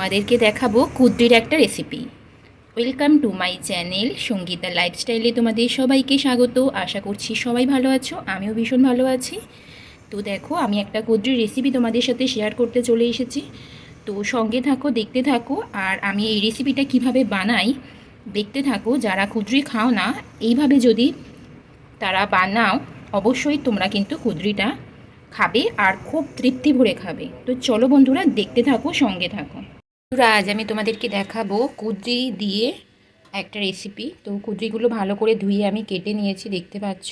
তোমাদেরকে দেখাবো কুদ্রির একটা recipe welcome to my channel Sangeeta লাইফস্টাইলে তোমাদের সবাইকে স্বাগত। আশা করছি সবাই ভালো আছো, আমিও ভীষণ ভালো আছি। তো দেখো, আমি একটা কুদ্রির রেসিপি তোমাদের সাথে শেয়ার করতে চলে এসেছি। তো সঙ্গে থাকো, দেখতে থাকো, আর আমি এই রেসিপিটা কীভাবে বানাই, দেখতে থাকো। যারা কুদ্রি খাও না, এইভাবে যদি তারা বানাও, অবশ্যই তোমরা কিন্তু কুদ্রিটা খাবে আর খুব তৃপ্তি ভরে খাবে। তো চলো বন্ধুরা, দেখতে থাকো, সঙ্গে থাকো। বন্ধুরা আজ আমি তোমাদেরকে দেখাবো কুদ্রি দিয়ে একটা রেসিপি তো কুদ্রিগুলো ভালো করে ধুয়ে আমি কেটে নিয়েছি, দেখতে পাচ্ছ।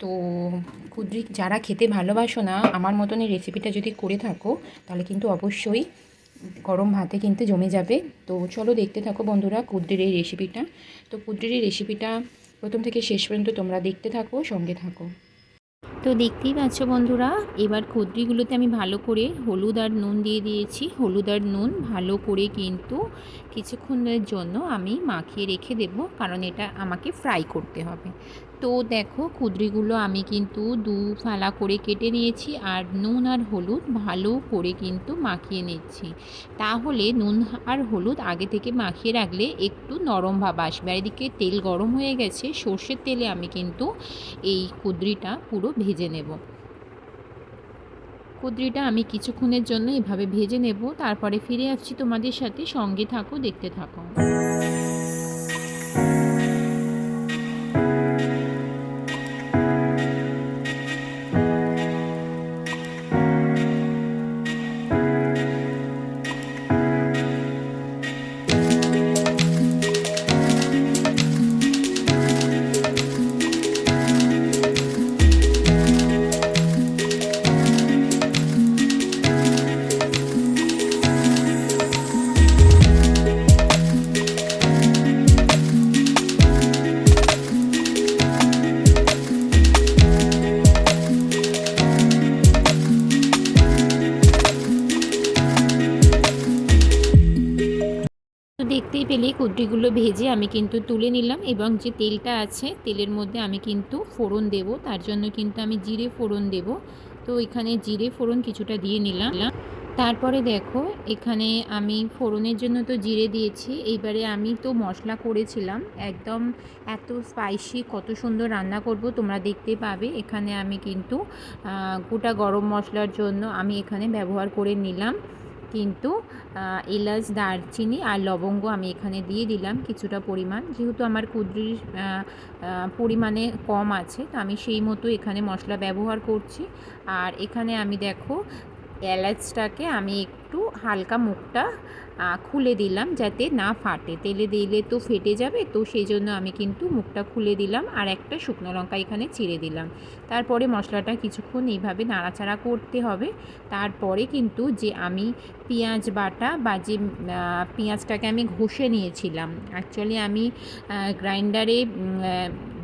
তো কুদ্রি যারা খেতে ভালোবাসো না, আমার মতন এই রেসিপিটা যদি করে থাকো, তাহলে কিন্তু অবশ্যই গরম ভাতে কিন্তু জমে যাবে। তো চলো দেখতে থাকো বন্ধুরা কুদ্রির এই রেসিপিটা তো কুদ্রির এই রেসিপিটা প্রথম থেকে শেষ পর্যন্ত তোমরা দেখতে থাকো, সঙ্গে থাকো। তো দেখতেই পাচ্ছ বন্ধুরা, এবার খুদ্রিগুলোতে আমি ভালো করে হলুদ আর নুন দিয়ে দিয়েছি। হলুদ আর নুন ভালো করে কিন্তু কিছুক্ষণের জন্য আমি মাখিয়ে রেখে দেব, কারণ এটা আমাকে ফ্রাই করতে হবে। তো দেখো কুদ্রিগুলো আমি কিন্তু দু ফালা করে কেটে নিয়েছি আর নুন আর হলুদ ভালো করে কিন্তু মাখিয়ে নিচ্ছি। তাহলে নুন আর হলুদ আগে থেকে মাখিয়ে রাখলে একটু নরম ভাব আসবে। আর এদিকে তেল গরম হয়ে গেছে, সর্ষের তেলে আমি কিন্তু এই কুদ্রিটা পুরো ভেজে নেব। কুদ্রিটা আমি কিছুক্ষণের জন্য এভাবে ভেজে নেব, তারপরে ফিরে আসছি তোমাদের সাথে। সঙ্গে থাকো, দেখতে থাকো। দেখতেই পেলে কুদ্রিগুলো ভেজে আমি কিন্তু তুলে নিলাম এবং যে তেলটা আছে, তেলের মধ্যে আমি কিন্তু ফোড়ন দেব। তার জন্য কিন্তু আমি জিরে ফোড়ন দেব। তো এখানে জিরে ফোড়ন কিছুটা দিয়ে নিলাম। তারপরে দেখো, এখানে আমি ফোড়নের জন্য তো জিরে দিয়েছি। এইবারে আমি তো মশলা করেছিলাম। একদম এত স্পাইসি কত সুন্দর রান্না করব তোমরা দেখতে পাবে। এখানে আমি কিন্তু গোটা গরম মশলার জন্য আমি এখানে ব্যবহার করে নিলাম। কিন্তু এলাচ, দারচিনি আর লবঙ্গ আমি এখানে দিয়ে দিলাম কিছুটা পরিমাণ। যেহেতু আমার কুদ্রির পরিমাণে কম আছে, তো আমি সেই মতো এখানে মশলা ব্যবহার করছি। আর এখানে আমি দেখো, এলাচটাকে আমি একটু হালকা মুখটা খুলে দিলাম যাতে না ফাটে। তেলে দিলে তো ফেটে যাবে, তো সেই জন্য আমি কিন্তু মুখটা খুলে দিলাম আর একটা শুকনো লঙ্কা এখানে চিড়ে দিলাম। তারপরে মশলাটা কিছুক্ষণ এইভাবে নাড়াচাড়া করতে হবে। তারপরে কিন্তু যে আমি পেঁয়াজ বাটা বা যে পেঁয়াজটাকে আমি ঘষে নিয়েছিলাম অ্যাকচুয়ালি আমি গ্রাইন্ডারে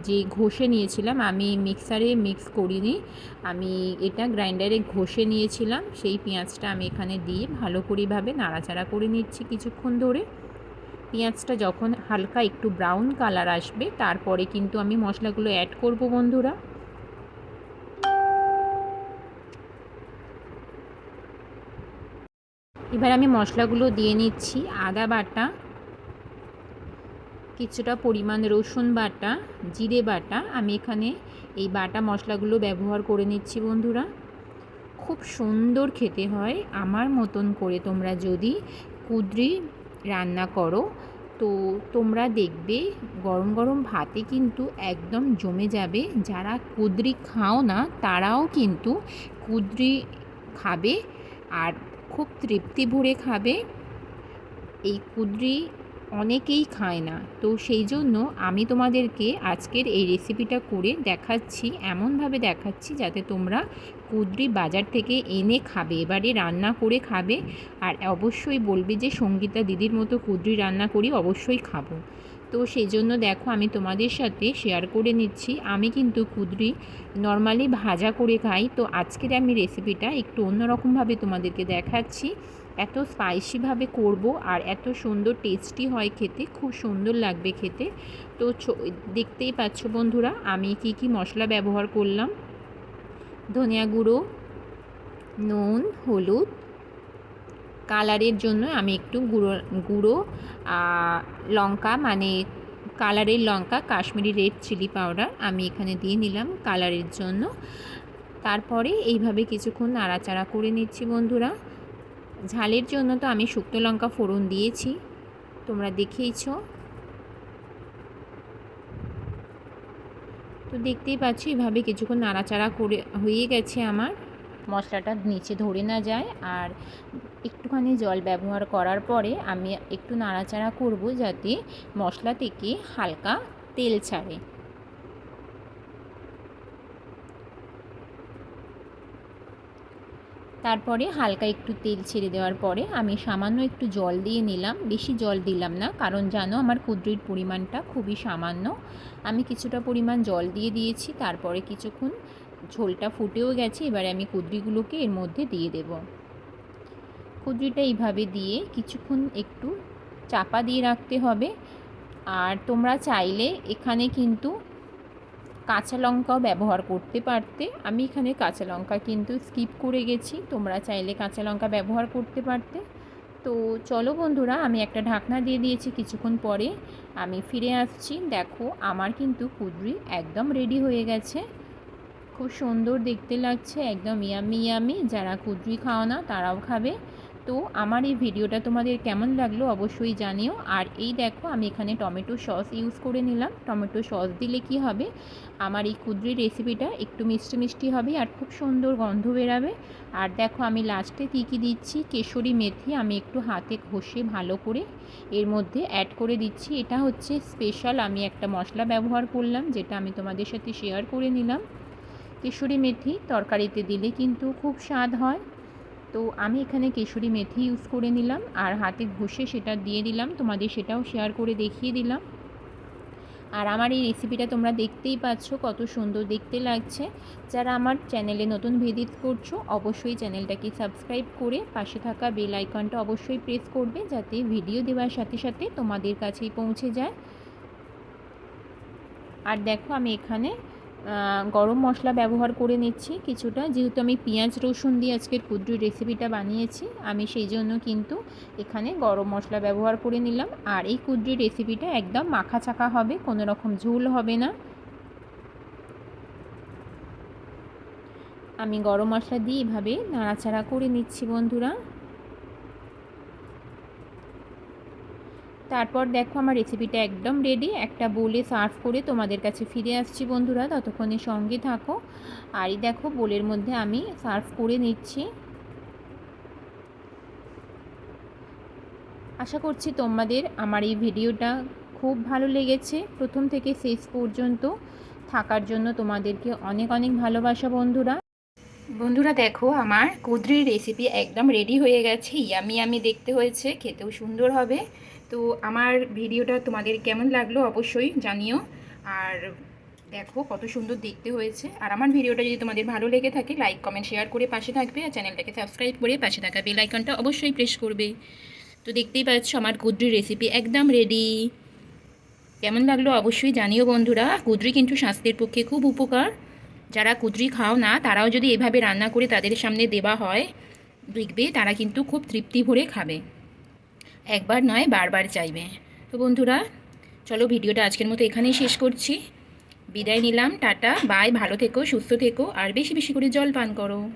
যে ঘষে নিয়েছিলাম, আমি মিক্সারে মিক্স করিনি। আমি এটা গ্রাইন্ডারে ঘষে নিয়েছিলাম, সেই পেঁয়াজটা আমি এখানে দিয়ে ভালো করেভাবে নাড়াচাড়া করে নিচ্ছি কিছুক্ষণ ধরে। পেঁয়াজটা যখন হালকা একটু ব্রাউন কালার আসবে, তারপরে কিন্তু আমি মশলাগুলো অ্যাড করব বন্ধুরা। এবার আমি মশলাগুলো দিয়ে নিচ্ছি আদা বাটা, কিছুটা পরিমাণ রসুন বাটা, জিরে বাটা। আমি এখানে এই বাটা মশলাগুলো ব্যবহার করে নিচ্ছি বন্ধুরা। খুব সুন্দর খেতে হয়। আমার মতন করে তোমরা যদি কুদ্রি রান্না করো, তো তোমরা দেখবে গরম গরম ভাতে কিন্তু একদম জমে যাবে। যারা কুদ্রি খাও না, তারাও কিন্তু কুদ্রি খাবে আর খুব তৃপ্তি ভরে খাবে। এই কুদ্রি অনেকেই খায় না। তো সেই জন্য আমি তোমাদেরকে আজকের এই রেসিপিটা করে দেখাচ্ছি, এমনভাবে দেখাচ্ছি যাতে তোমরা কুদ্রি বাজার থেকে এনে খাবে, এবারে রান্না করে খাবে। আর অবশ্যই বলবে যে, সঙ্গীতা দিদির মতো কুদ্রি রান্না করি, অবশ্যই খাব। তো সেই জন্য দেখো, আমি তোমাদের সাথে শেয়ার করে নিচ্ছি। আমি কিন্তু কুদ্রি নর্মালি ভাজা করে খাই। তো আজকের আমি রেসিপিটা একটু অন্যরকমভাবে তোমাদেরকে দেখাচ্ছি। এত স্পাইসিভাবে করব আর এত সুন্দর টেস্টি হয় খেতে, খুব সুন্দর লাগবে খেতে। তো দেখতেই পাচ্ছ বন্ধুরা, আমি কি কি মশলা ব্যবহার করলাম। ধনিয়া গুঁড়ো, নুন, হলুদ কালারের জন্য আমি একটু গুঁড়ো গুঁড়ো লঙ্কা মানে কালারের লঙ্কা, কাশ্মীরি রেড চিলি পাউডার আমি এখানে দিয়ে নিলাম কালারের জন্য। তারপরে এইভাবে কিছুক্ষণ নাড়াচাড়া করে নিচ্ছি বন্ধুরা। ঝালের জন্য তো আমি শুকনো লঙ্কা ফোড়ন দিয়েছি। তোমরা দেখেইছো। তো দেখতেই পাচ্ছি, এভাবে কিছুক্ষণ নাড়াচাড়া করে হয়ে গেছে আমার। মশলাটা নিচে ধরে না যায় আর একটুখানি জল ব্যবহার করার পরে আমি একটু নাড়াচাড়া করব যাতে মশলা থেকে হালকা তেল ছাড়ে। তারপরে হালকা একটু তেল ছেড়ে দেওয়ার পরে আমি সামান্য একটু জল দিয়ে নিলাম। বেশি জল দিলাম না, কারণ জানো আমার কুদ্রির পরিমাণটা খুবই সামান্য। আমি কিছুটা পরিমাণ জল দিয়ে দিয়েছি, তারপরে কিছুক্ষণ ঝোলটা ফুটেও গেছে, এবারে আমি কুদ্রিগুলোকে এর মধ্যে দিয়ে দেব। কুদ্রিটা এইভাবে দিয়ে কিছুক্ষণ একটু চাপা দিয়ে রাখতে হবে। আর তোমরা চাইলে এখানে কিন্তু কাঁচা লঙ্কাও ব্যবহার করতে পারতে। আমি এখানে কাঁচা লঙ্কা কিন্তু স্কিপ করে গেছি। তোমরা চাইলে কাঁচা লঙ্কা ব্যবহার করতে পারতে। তো চলো বন্ধুরা, আমি একটা ঢাকনা দিয়ে দিয়েছি কিছুক্ষণ পরে। আমি ফিরে আসছি। দেখো, আমার কিন্তু কুদরি একদম রেডি হয়ে গেছে। খুব সুন্দর দেখতে লাগছে, একদম ইয়ামি ইয়ামি যারা কুদরি খাও না, তারাও খাবে। তো আমার এই ভিডিওটা তোমাদের কেমন লাগল অবশ্যই জানিও। আর এই দেখো, আমি এখানে টমেটো সস ইউজ করে নিলাম। টমেটো সস দিলে কি হবে? আমার এই কুদরি রেসিপিটা একটু মিষ্টি মিষ্টি হবে আর খুব সুন্দর গন্ধ বেরাবে। আর দেখো, আমি লাস্টে কী কী দিচ্ছি? কেশরি মেথি আমি একটু হাতে ঘষে ভালো করে এর মধ্যে অ্যাড করে দিচ্ছি। এটা হচ্ছে স্পেশাল আমি একটা মশলা ব্যবহার করলাম, যেটা আমি তোমাদের সাথে শেয়ার করে নিলাম। কেশরি মেথি তরকারিতে দিলে কিন্তু খুব স্বাদ হয়। তো আমি এখানে কেশরি মেথি ইউজ করে নিলাম, আর হাতে ঘষে সেটা দিয়ে দিলাম। তোমাদের সেটাও শেয়ার করে দেখিয়ে দিলাম। আর আমার এই রেসিপিটা তোমরা দেখতেই পাচ্ছ, কত সুন্দর দেখতে লাগছে। যারা আমার চ্যানেলে নতুন ভিজিট করছ, অবশ্যই চ্যানেলটাকে সাবস্ক্রাইব করে পাশে থাকা বেল আইকনটা অবশ্যই প্রেস করবে, যাতে ভিডিও দেওয়ার সাথে সাথে তোমাদের কাছেই পৌঁছে যায়। আর দেখো, আমি এখানে গরম মশলা ব্যবহার করে নিচ্ছি কিছুটা। যেহেতু আমি পেঁয়াজ, রসুন দিয়ে আজকের কুদ্রুর রেসিপিটা বানিয়েছি, আমি সেই জন্য কিন্তু এখানে গরম মশলা ব্যবহার করে নিলাম। আর এই কুদ্রির রেসিপিটা একদম মাখা চাকা হবে কোনো রকম ঝোল হবে না। আমি গরম মশলা দিয়ে এভাবে নাড়াচাড়া করে নিচ্ছি বন্ধুরা। তারপর দেখো আমার রেসিপিটা একদম রেডি একটা বোলে সার্ভ করে তোমাদের কাছে ফিরে আসছি বন্ধুরা, ততক্ষণে সঙ্গে থাকো। আরই দেখো বোলের মধ্যে আমি সার্ভ করে নিচ্ছি। আশা করছি তোমাদের আমার এই ভিডিওটা খুব ভালো লেগেছে। প্রথম থেকে শেষ পর্যন্ত থাকার জন্য তোমাদেরকে অনেক অনেক ভালোবাসা বন্ধুরা। বন্ধুরা দেখো আমার কুদরির রেসিপি একদম রেডি হয়ে গেছে। ইয়ামি আমি দেখতে হয়েছে, খেতেও সুন্দর হবে। তো আমার ভিডিওটা তোমাদের কেমন লাগল অবশ্যই জানিও। আর দেখো কত সুন্দর দেখতে হয়েছে। আর আমার ভিডিওটা যদি তোমাদের ভালো লেগে থাকে লাইক কমেন্ট শেয়ার করে পাশে থাকবে। আর চ্যানেলটাকে সাবস্ক্রাইব করে পাশে থাকা বেল আইকনটা অবশ্যই প্রেস করবে। তো দেখতেই পাচ্ছ আমার কুদরির রেসিপি একদম রেডি কেমন লাগল অবশ্যই জানিও বন্ধুরা। কুদরি কিন্তু স্বাস্থ্যের পক্ষে খুব উপকার। যারা কুদরি খাও না, তারাও যদি এভাবে রান্না করে তাদের সামনে দেওয়া হয়, দেখবে তারা কিন্তু খুব তৃপ্তি ভরে খাবে। একবার নয়, বারবার চাইবে। তো বন্ধুরা, চলো ভিডিওটা আজকের মতো এখানেই শেষ করছি। বিদায় নিলাম, টাটা, বাই, ভালো থেকো, সুস্থ থেকো, আর বেশি বেশি করে জল পান করো।